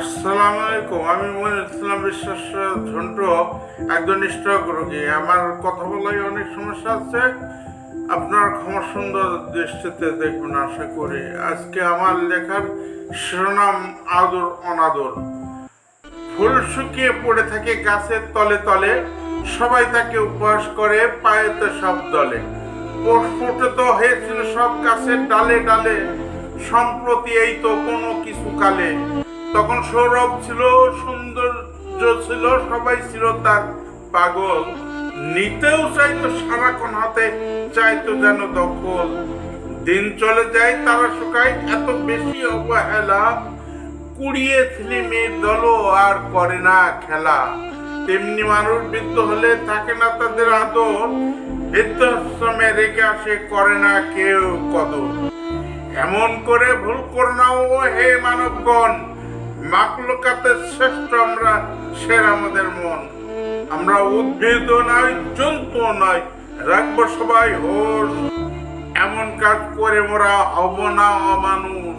আসসালামু আলাইকুম। আমি মনির ইসলাম বিশ্বাস, ঝন্টু, একজন স্ট্রোক রোগী। আমার কথা বলাই অনেক সমস্যা আছে। আপনার ক্ষমা সুন্দর দৃষ্টিতে দেখবেন আশা করি। আজকে আমার লেখার শিরোনাম আদর, অনাদর। ফুল শুকিয়ে পড়ে থাকে গাছের তলে তলে। সবাই তাকে উপহাস করে পায়েতে সব দলে। প্রস্ফুটিত হয়েছিল সব গাছের ডালে ডালে। সম্প্রতি এই তো কোনো কিছু কালে। তখন সৌরভ ছিল, সৌন্দর্য ছিল, সবাই ছিল তার পাগল। নিতেও চাইতো, সারাক্ষণ হাতে চাইতো যেন দখল। দিন চলে যায়, তারা শুকায়, এত বেশি অবহেলা। কুড়িয়ে ছেলে মেয়ের দলও আর করে না খেলা। তেমনি মানুষ বৃদ্ধ হলে থাকে না তাদের আদর। বৃদ্ধাশ্রমে রেখে আসে, করে না কেউ কদর। এমন করে ভুল করো না ও হে মানবগণ। মাকলুকাতের শ্রেষ্ঠ আমরা সের আমাদের মন। আমরা উদ্ভিদ নয়, জন্তু নয়, রাখব সবাই হোস। এমন কাজ করে মোরা হব না অমানুষ।